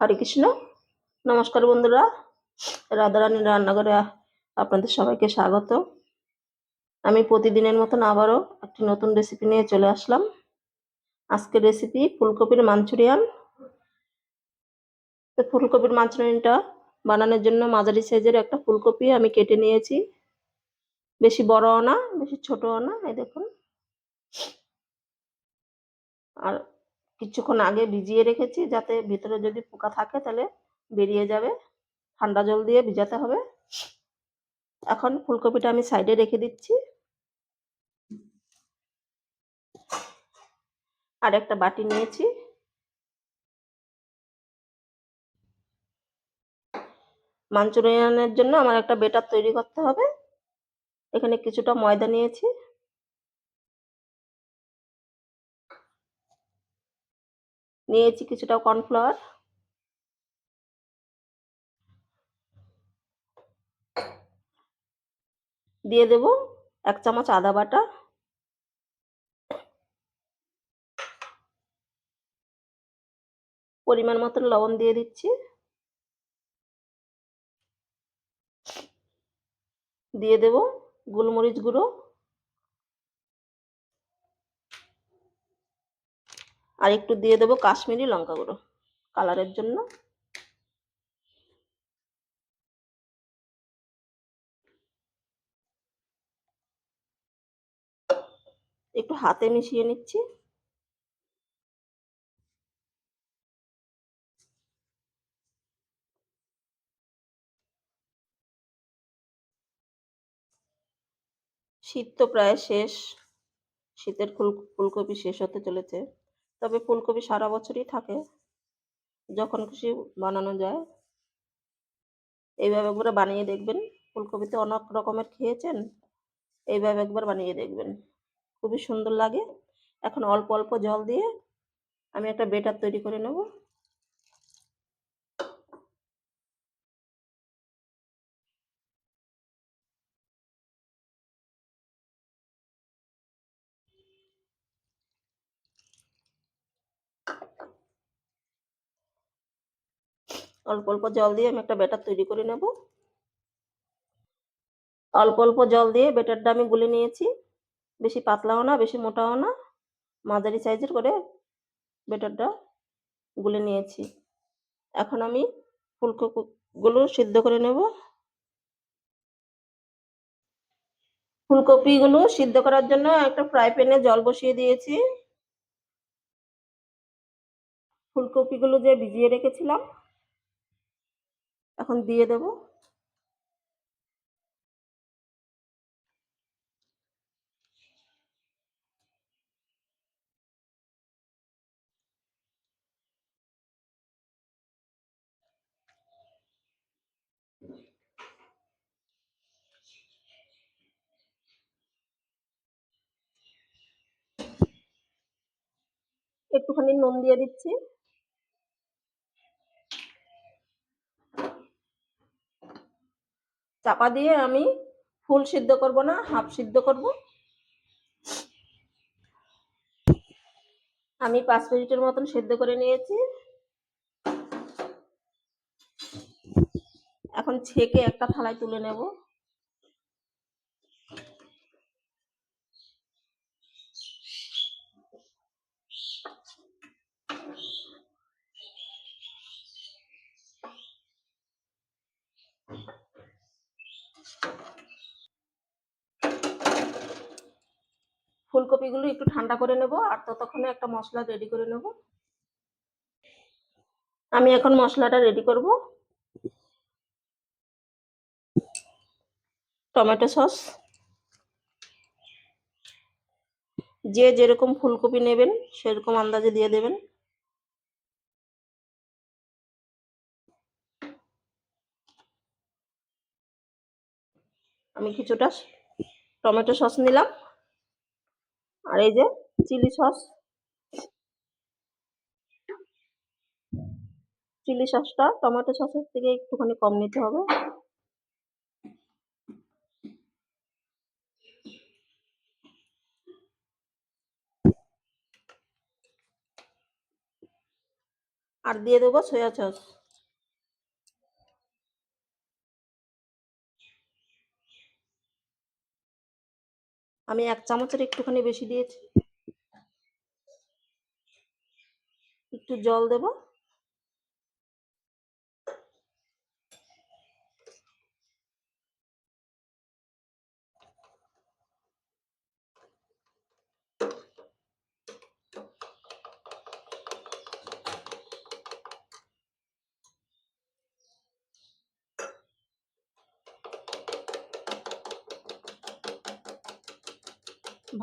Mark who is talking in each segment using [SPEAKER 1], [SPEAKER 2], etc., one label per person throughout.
[SPEAKER 1] হরে কৃষ্ণ। নমস্কার বন্ধুরা রাধারানীর রান্নাঘরে আপনাদের সবাইকে স্বাগত। আমি প্রতিদিনের মতন আবারও একটি নতুন রেসিপি নিয়ে চলে আসলাম। আজকের রেসিপি ফুলকপির মাঞ্চুরিয়ান। তো ফুলকপির মাঞ্চুরিয়ানটা বানানোর জন্য মাঝারি সাইজের একটা ফুলকপি আমি কেটে নিয়েছি। বেশি বড়ও না, বেশি ছোটও না, এই দেখুন। আর কিছুক্ষণ আগে ভিজিয়ে রেখেছি যাতে ভিতরে যদি পোকা থাকে তাহলে বেরিয়ে যাবে। ঠান্ডা জল দিয়ে ভিজাতে হবে। এখন ফুলকপিটা আমি সাইডে রেখে দিচ্ছি। আর একটা বাটি নিয়েছি। মাঞ্চুরিয়ানের জন্য আমার একটা বেটার তৈরি করতে হবে। এখানে কিছুটা ময়দা নিয়েছি। নিয়েছি কিছুটা কর্নফ্লাওয়ার। দিয়ে দেব এক চামচ আদা বাটা। পরিমাণ মতন লবণ দিয়ে দিচ্ছি। দিয়ে দেব গোলমরিচ গুঁড়ো। আর একটু দিয়ে দেবো কাশ্মীরি লঙ্কা গুঁড়ো কালারের জন্য। একটু হাতে মিশিয়ে নিচ্ছি। শীত তো প্রায় শেষ, শীতের ফুল ফুলকপি শেষ হতে চলেছে। তবে ফুলকপি সারা বছরই থাকে। যখন খুশি বানানো যায়। এইভাবে একবার বানিয়ে দেখবেন। ফুলকপিতে অনেক রকমের খেয়েছেন। এইভাবে একবার বানিয়ে দেখবেন। খুবই সুন্দর লাগে। এখন অল্প অল্প জল দিয়ে আমি একটা বেটার তৈরি করে নেব। অল্প অল্প জল দিয়ে আমি একটা ব্যাটার তৈরি করে নেব। অল্প অল্প জল দিয়ে ব্যাটারটা আমি গুলে নিয়েছি। বেশি পাতলাও না, বেশি মোটাও না। মাঝারি সাইজের করে ব্যাটারটা গুলে নিয়েছি। এখন আমি ফুলকপিগুলো সিদ্ধ করে নেব। ফুলকপিগুলো সিদ্ধ করার জন্য একটা ফ্রাই প্যানে জল বসিয়ে দিয়েছি। ফুলকপিগুলো যে ভিজিয়ে রেখেছিলাম এখন দিয়ে দেব। একটুখানি নুন দিয়ে দিচ্ছি। চাপা দিয়ে আমি ফুল সিদ্ধ করব না, হাফ সিদ্ধ করব। আমি পাঁচ মিনিটের মতন সিদ্ধ করে নিয়েছি। এখন ছেঁকে একটা থালায় তুলে নেব। ফুলকপিগুলো একটু ঠান্ডা করে নেব, আর ততক্ষণে একটা মশলা রেডি করে নেব। আমি এখন মশলাটা রেডি করব। Tomato sauce. যে যেরকম ফুলকপি নেবেন, সেরকম আন্দাজে দিয়ে দেবেন। আমি কিছুটা টমেটো সস নিলাম। আর এই যে চিলি সস। চিলি সসটা টমেটো সসের থেকে একটুখানি কম নিতে হবে। আর দিয়ে দেবো সয়া সস আমি এক চামচের একটুখানি বেশি দিয়েছি। একটু জল দেব।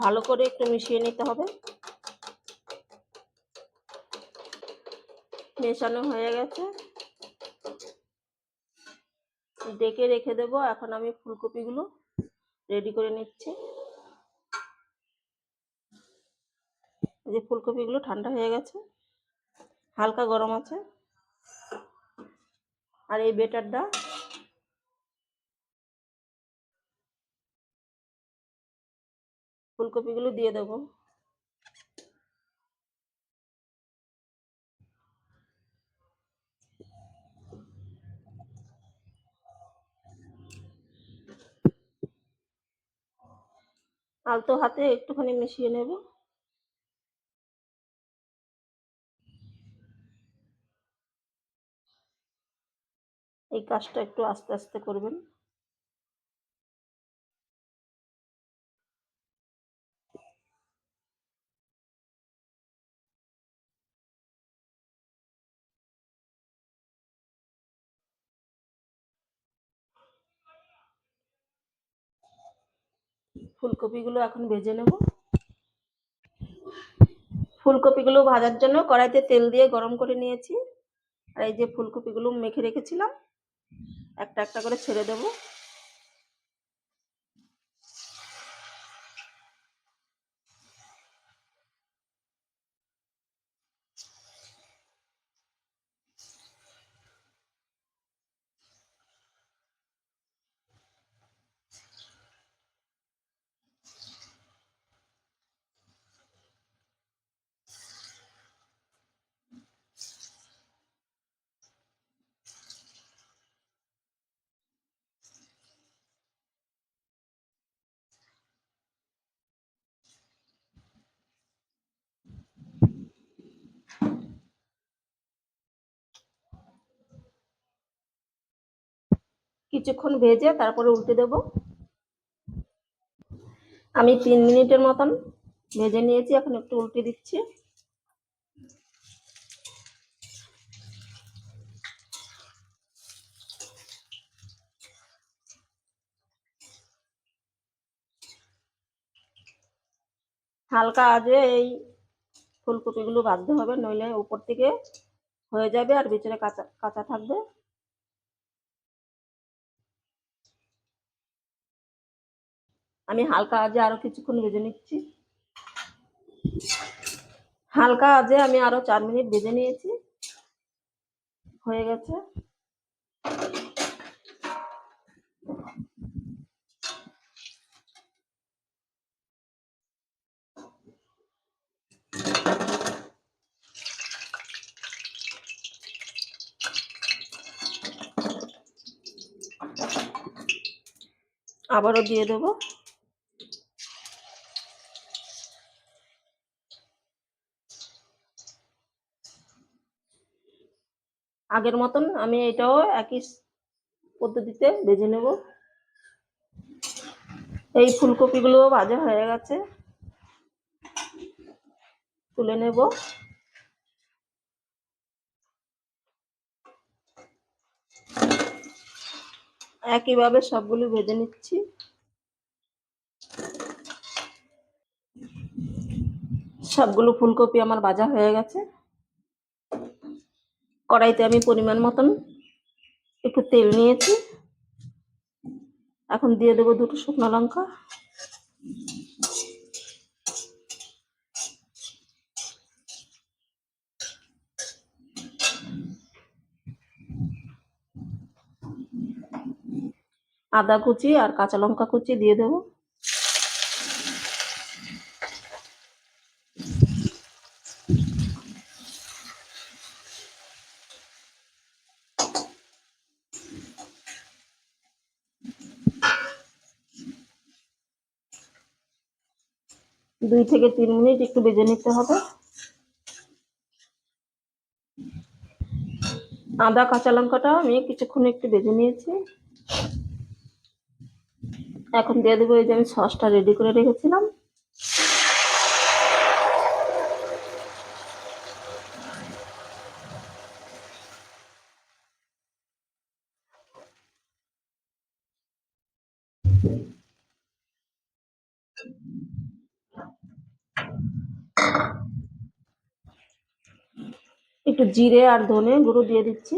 [SPEAKER 1] ভালো করে একটু মিশিয়ে নিতে হবে। মেশানো হয়ে গেছে। ডেকে রেখে দেব। এখন আমি ফুলকপিগুলো রেডি করে নিচ্ছি। যে ফুলকপিগুলো ঠান্ডা হয়ে গেছে, হালকা গরম আছে। আর এই বেটারটা ফুলকপিগুলো দিয়ে দেবো। আলতো হাতে একটুখানি মিশিয়ে নেব। এই কাজটা একটু আস্তে আস্তে করবেন। ফুলকপিগুলো এখন ভেজে নেব। ফুলকপিগুলো ভাজার জন্য কড়াইতে তেল দিয়ে গরম করে নিয়েছি। আর এই যে ফুলকপিগুলো মেখে রেখেছিলাম, একটা একটা করে ছেড়ে দেব। কিছুক্ষণ ভেজে তারপরে উল্টে দেব। আমি তিন মিনিটের মতন ভেজে নিয়েছি, এখন একটু উল্টে দিচ্ছি। হালকা আজে এই ফুলকপিগুলো বাঁধতে হবে, নইলে উপর থেকে হয়ে যাবে আর ভিতরে কাঁচা কাঁচা থাকবে। আমি হালকা আজে আরও কিছুক্ষণ ভেজে নিচ্ছি। হালকা আজে আমি আরও চার মিনিট ভেজে নিয়েছি। হয়ে গেছে। আবারও দিয়ে দেবো। আগের মতন আমি এটাও একই পদ্ধতিতে ভেজে নেব। এই ফুলকপিগুলো ভাজা হয়ে গেছে। তুলে নেব। একইভাবে সবগুলো ভেজে নিচ্ছি। সবগুলো ফুলকপি আমার ভাজা হয়ে গেছে। কড়াইতে আমি পরিমাণ মতন একটু তেল নিয়েছি। এখন দিয়ে দেবো দুটো শুকনো লঙ্কা। আদা কুচি আর কাঁচা লঙ্কা কুচি দিয়ে দেবো। দুই থেকে তিন মিনিট একটু বেজে নিতে হবে। আদা, কাঁচা লঙ্কাটা আমি কিছুক্ষণ একটু বেজে নিয়েছি। এখন দিয়ে দেবো এই যে আমি সসটা রেডি করে রেখেছিলাম। একটু জিরে আর ধনে গুঁড়ো দিয়ে দিচ্ছি।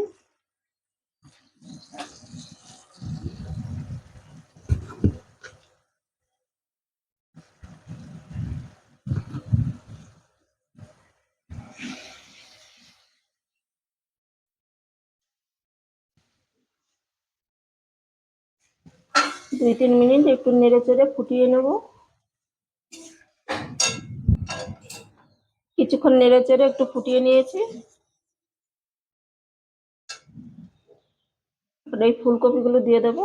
[SPEAKER 1] দুই তিন মিনিট একটু নেড়ে চেড়ে ফুটিয়ে নেব। কিছুক্ষণ নেড়ে চেড়ে একটু ফুটিয়ে নিয়েছি। এই ফুলকপিগুলো দিয়ে দেবো।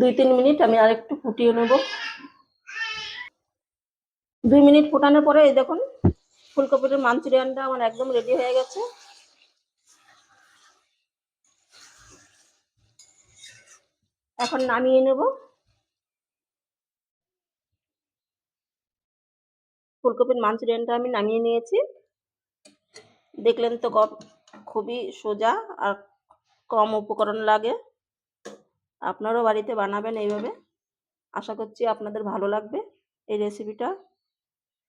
[SPEAKER 1] দুই তিন মিনিট আমি আর একটু ফুটিয়ে নেব। দুই মিনিট ফোটানোর পরে এই দেখুন, ফুলকপির মাঞ্চুরিয়ানটা আমার একদম রেডি হয়ে গেছে। এখন নামিয়ে নেব। ফুলকপির মাঞ্চুরিয়ানটা আমি নামিয়ে নিয়েছি। দেখলেন তো খুবই সোজা আর কম উপকরণ লাগে। আপনারাও বাড়িতে বানাবেন এইভাবে। আশা করছি আপনাদের ভালো লাগবে এই রেসিপিটা।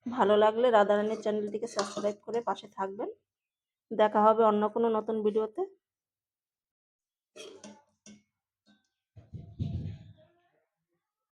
[SPEAKER 1] ভালো লাগলে রাধারানীর চ্যানেলটিকে সাবস্ক্রাইব করে পাশে থাকবেন। দেখা হবে অন্য কোনো নতুন ভিডিওতে।